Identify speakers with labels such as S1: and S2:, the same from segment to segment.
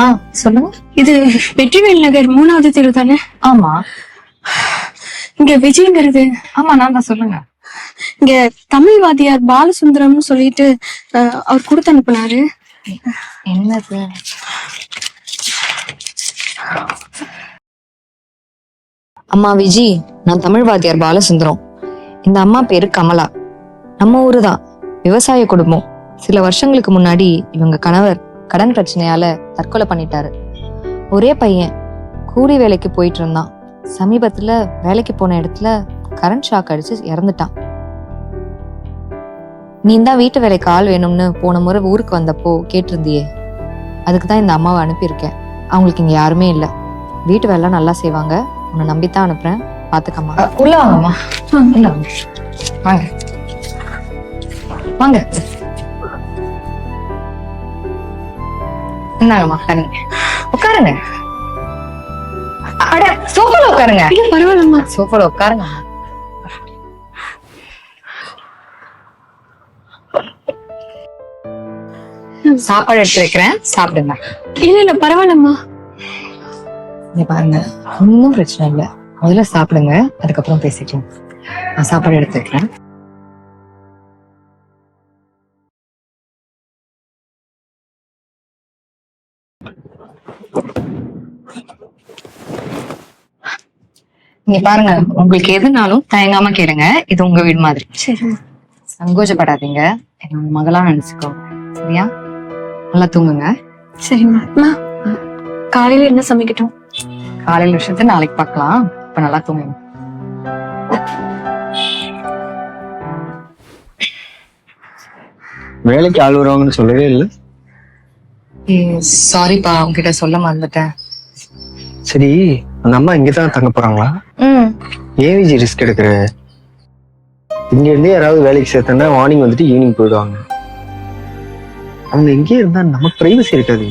S1: ஆ சொல்லுங்க.
S2: இது வெற்றிவேல் நகர் மூணாவது தெரு தானே?
S1: ஆமா.
S2: இங்க விஜய்ங்கிறது.
S1: ஆமா நான் தான் சொல்லுங்க.
S2: இங்க தமிழ் வாத்தியார் பாலசுந்தரம்னு சொல்லிட்டு அஹ், அவர் கொடுத்து அனுப்புனாரு.
S1: என்னது? அம்மா விஜி நான் தமிழ் வாத்தியார் பாலசுந்தரம். இந்த அம்மா பேரு கமலா. நம்ம ஊரு தான். விவசாய குடும்பம். சில வருஷங்களுக்கு முன்னாடி இவங்க கணவர் கடன் பிரச்சனையால தற்கொலை பண்ணிட்டாரு. ஒரே பையன் கூலி வேலைக்கு போயிட்டு இருந்தான். சமீபத்துல வேலைக்கு போன இடத்துல கரண்ட் ஷாக் அடிச்சு இறந்துட்டான். நீ தான் வீட்டு வேலைக்கு ஆள் வேணும்னு போன முறை ஊருக்கு வந்தப்போ கேட்டிருந்தியே. அதுக்கு தான் இந்த அம்மாவை அனுப்பியிருக்கேன். அவங்களுக்கு இங்க யாருமே இல்ல. வீட்டு வேலை நல்லா செய்வாங்க. உன்னை நம்பித்தான் அனுப்புறேன். பாத்துக்கம்மா. உள்ள வாங்கம்மா. வாங்க. வாங்க. இந்தாங்கம்மா உட்காருங்க உட்காருங்க. அட சோஃபால உட்காருங்க.
S2: பரவாயில்லம்மா.
S1: சோஃபால உட்காருங்க. சாப்பாடு எடுத்து வைக்கிறேன். சாப்பிடுங்க.
S2: இல்ல இல்ல பரவாயில்லம்மா.
S1: இங்க பாருங்க ஒன்றும் பிரச்சனை இல்ல. முதல்ல சாப்பிடுங்க அதுக்கப்புறம் பேசிக்கலாம். நான் சாப்பாடு எடுத்து வைக்கிறேன். இங்க பாருங்க உங்களுக்கு எதுனாலும் தயங்காம கேளுங்க. இது உங்க வீடு மாதிரி. சங்கோஜப்படாதீங்க. என்னோட மகளா நினைச்சுக்கோங்க. சரியா? நல்லா தூங்குங்க.
S2: சரிம்மா காலையில என்ன சமைக்கட்டும்?
S1: காலையில விஷயத்த நாளைக்கு பார்க்கலாம். இப்ப நல்லா தூங்குங்க.
S3: வேலைக்கு ஆள் வருவாங்கன்னு சொல்லவே இல்லை.
S1: சாரிப்பா உங்ககிட்ட சொல்ல மறந்துட்டேன்.
S3: சரி அந்த அம்மா இங்கே தான் தங்க போறாங்களா? ஏன் விஜி ரிஸ்க் எடுக்கிற. இங்க இருந்து யாராவது வேலைக்கு சேர்த்தனா மார்னிங் வந்துட்டு ஈவினிங் போயிடுவாங்க. அவங்க எங்கேயே இருந்தா நமக்கு பிரைவசி இருக்காது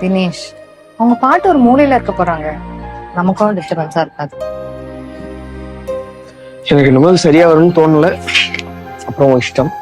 S1: தினேஷ் அவங்க பாட்டு ஒரு மூலையில இருக்க போறாங்க. நமக்கும் டிஸ்டர்பன்ஸா இருக்காது.
S3: எனக்கு இன்னமும் சரியா வரும்னு தோணல. அப்புறம் இஷ்டம்.